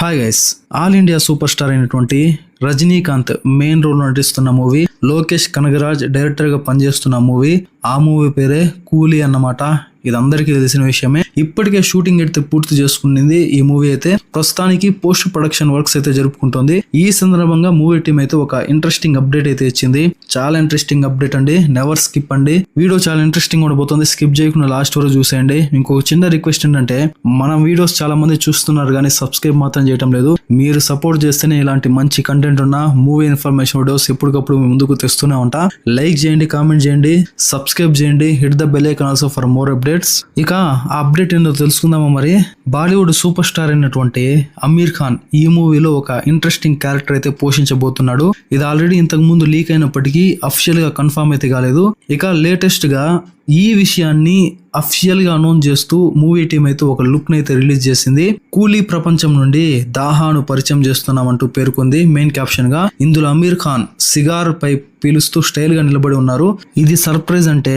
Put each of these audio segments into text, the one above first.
Hi guys all India super star అయినటువంటి Rajinikanth main role నటిస్తున్న movie Lokesh Kanagaraj డైరెక్టర్గా పనిచేస్తున్న మూవీ ఆ మూవీ పేరే కూలీ అన్నమాట. ఇది అందరికీ తెలిసిన విషయమే. ఇప్పటికే షూటింగ్ అయితే పూర్తి చేసుకునింది ఈ మూవీ అయితే. ప్రస్తుతానికి పోస్ట్ ప్రొడక్షన్ వర్క్స్ అయితే జరుపుకుంటుంది. ఈ సందర్భంగా మూవీ టీం అయితే ఒక ఇంట్రెస్టింగ్ అప్డేట్ అయితే ఇచ్చింది. చాలా ఇంట్రెస్టింగ్ అప్డేట్ అండి. నెవర్ స్కిప్ అండి. వీడియో చాలా ఇంట్రెస్టింగ్ ఉండబోతుంది స్కిప్ చేయకుండా లాస్ట్ వరకు చూసేయండి. ఇంకొక చిన్న రిక్వెస్ట్ ఏంటంటే మన వీడియోస్ చాలా మంది చూస్తున్నారు కానీ సబ్స్క్రైబ్ మాత్రం చేయడం లేదు. మీరు సపోర్ట్ చేస్తేనే ఇలాంటి మంచి కంటెంట్ ఉన్న మూవీ ఇన్ఫర్మేషన్ వీడియోస్ ఎప్పటికప్పుడు మీ ముందుకు తెస్తూనే ఉంటా. లైక్ చేయండి కామెంట్ చేయండి సబ్స్క్రైబ్ చేయండి hit the bell icon also for more updates? ఇక ఆ అప్డేట్ ఏంటో తెలుసుకుందామా మరి? బాలీవుడ్ సూపర్ స్టార్ అయినటువంటి అమీర్ ఖాన్ ఈ మూవీలో ఒక ఇంట్రెస్టింగ్ క్యారెక్టర్ అయితే పోషించబోతున్నాడు. ఇది ఆల్రెడీ ఇంతకు ముందు లీక్ అయినప్పటికీ అఫిషియల్గా కన్ఫర్మ్ అయితే కాలేదు. ఇక లేటెస్ట్గా ఈ విషయాన్ని అఫిషియల్గా అనౌన్స్ చేస్తూ మూవీ టీం అయితే ఒక లుక్ అయితే రిలీజ్ చేసింది. కూలీ ప్రపంచం నుండి దాహాను పరిచయం చేస్తున్నామంటూ పేర్కొంది మెయిన్ క్యాప్షన్గా ఇందులో అమీర్ ఖాన్ సిగార్ పై పీలుస్తూ స్టైల్గా నిలబడి ఉన్నారు. ఇది సర్ప్రైజ్ అంటే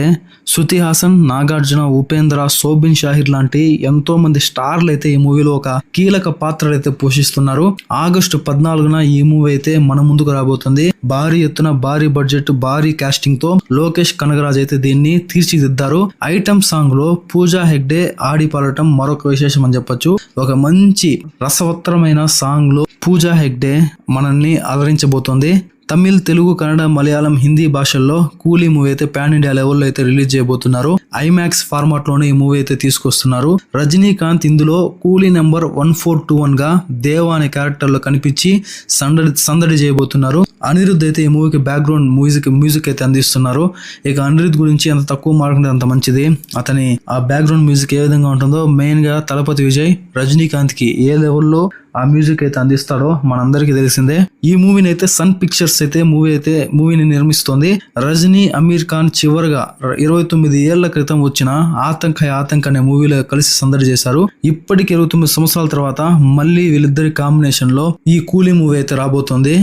శృతి హాసన్ నాగార్జున ఉపేంద్ర సోబిన్ షాహిర్ లాంటి ఎంతో మంది స్టార్లు అయితే ఈ మూవీలో ఒక కీలక పాత్రలు అయితే పోషిస్తున్నారు. ఆగస్టు పద్నాలుగున ఈ మూవీ అయితే మన ముందుకు రాబోతుంది. భారీ ఎత్తున భారీ బడ్జెట్ భారీ కాస్టింగ్తో లోకేష్ కనగరాజ్ అయితే దీన్ని తీర్చి తీర్చిదిద్దారు ఐటమ్ సాంగ్లో పూజా హెగ్డే ఆడి పాడటం మరొక విశేషం అని చెప్పొచ్చు. ఒక మంచి రసవత్తరమైన సాంగ్లో పూజా హెగ్డే మనల్ని అలరించబోతోంది. తమిళ్ తెలుగు కన్నడ మలయాళం హిందీ భాషల్లో కూలీ మూవీ అయితే పాన్ ఇండియా లెవెల్లో అయితే రిలీజ్ చేయబోతున్నారు. ఐమాక్స్ ఫార్మాట్లోనే ఈ మూవీ అయితే తీసుకొస్తున్నారు. రజనీకాంత్ ఇందులో Coolie number one four two వన్గా దేవా అనే క్యారెక్టర్లో కనిపించి సందడి సందడి చేయబోతున్నారు. అనిరుద్ధ్ అయితే ఈ మూవీకి బ్యాక్గ్రౌండ్ మ్యూజిక్ మ్యూజిక్ అయితే అందిస్తున్నారు. ఇక అనిరుద్ధ్ గురించి ఎంత తక్కువ మార్కుంటే అంత మంచిది. అతని ఆ బ్యాక్గ్రౌండ్ మ్యూజిక్ ఏ విధంగా ఉంటుందో మెయిన్గా తలపతి విజయ్ రజనీకాంత్కి ఏ లెవెల్లో ఆ మ్యూజిక్ అయితే అందిస్తాడో మనందరికీ తెలిసిందే. ఈ మూవీని అయితే సన్ పిక్చర్స్ అయితే మూవీ అయితే మూవీని నిర్మిస్తోంది. రజనీ అమీర్ ఖాన్ చివరిగా ఇరవై తొమ్మిది ఏళ్ళ క్రితం వచ్చిన ఆతంక ఆతంక అనే మూవీలో కలిసి సందడి చేశారు. ఇప్పటికి ఇరవై తొమ్మిది సంవత్సరాల తర్వాత మళ్ళీ వీళ్ళిద్దరి కాంబినేషన్లో ఈ కూలీ మూవీ అయితే రాబోతోంది.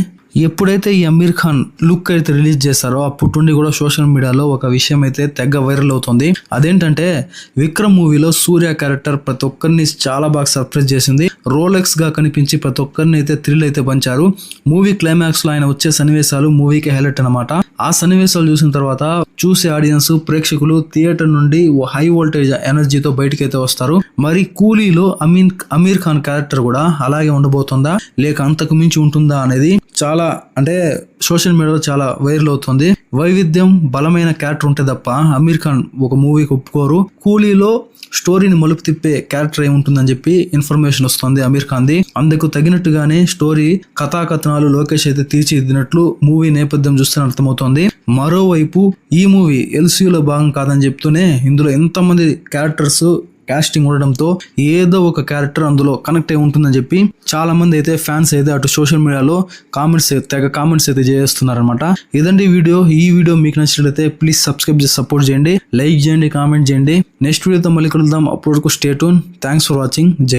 ఎప్పుడైతే ఈ అమీర్ ఖాన్ లుక్ అయితే రిలీజ్ చేశారో అప్పటి నుండి కూడా సోషల్ మీడియాలో ఒక విషయం అయితే తెగ వైరల్ అవుతుంది. అదేంటంటే విక్రమ్ మూవీలో సూర్య క్యారెక్టర్ ప్రతి ఒక్కరిని చాలా బాగా సర్ప్రైజ్ చేసింది. రోలెక్స్గా కనిపించి ప్రతి ఒక్కరిని అయితే థ్రిల్ అయితే పంచారు. మూవీ క్లైమాక్స్లో ఆయన వచ్చే సన్నివేశాలు మూవీకి హైలైట్ అన్నమాట. ఆ సన్నివేశాలు చూసిన తర్వాత చూసే ఆడియన్స్ ప్రేక్షకులు థియేటర్ నుండి హై వోల్టేజ్ ఎనర్జీతో బయటకు అయితే వస్తారు. మరి కూలీలో అమీన్ అమీర్ ఖాన్ క్యారెక్టర్ కూడా అలాగే ఉండబోతుందా? లేక అంతకు మించి ఉంటుందా అనేది చాలా అంటే సోషల్ మీడియాలో చాలా వైరల్ అవుతుంది. వైవిధ్యం బలమైన క్యారెక్టర్ ఉంటే తప్ప అమీర్ ఖాన్ ఒక మూవీకి ఒప్పుకోరు. కూలీలో స్టోరీని మలుపు తిప్పే క్యారెక్టర్ ఏమి ఉంటుందని చెప్పి ఇన్ఫర్మేషన్ వస్తుంది అమీర్ ఖాన్ది. అందుకు తగినట్టుగానే స్టోరీ కథాకథనాలు లోకేష్ అయితే తీర్చిదిద్దినట్లు మూవీ నేపథ్యం చూస్తే అర్థమవుతోంది. మరోవైపు ఈ మూవీ ఎల్సీలో భాగం కాదని చెప్తూనే ఇందులో ఎంతమంది క్యారెక్టర్స్ కాస్టింగ్ ఉండడంతో ఏదో ఒక క్యారెక్టర్ అందులో కనెక్ట్ అయి ఉంటుందని చెప్పి చాలా మంది అయితే ఫ్యాన్స్ అయితే అటు సోషల్ మీడియాలో కామెంట్స్ తెగ కామెంట్స్ అయితే చేస్తున్నారనమాట ఇదండి వీడియో. ఈ వీడియో మీకు నచ్చినట్లయితే ప్లీజ్ సబ్స్క్రైబ్ చేసి సపోర్ట్ చేయండి. లైక్ చేయండి కామెంట్ చేయండి. నెక్స్ట్ వీడియోతో మళ్ళీ కలుద్దాం. అప్పటి వరకు స్టేటూన్ థ్యాంక్స్ ఫర్ వాచింగ్ జై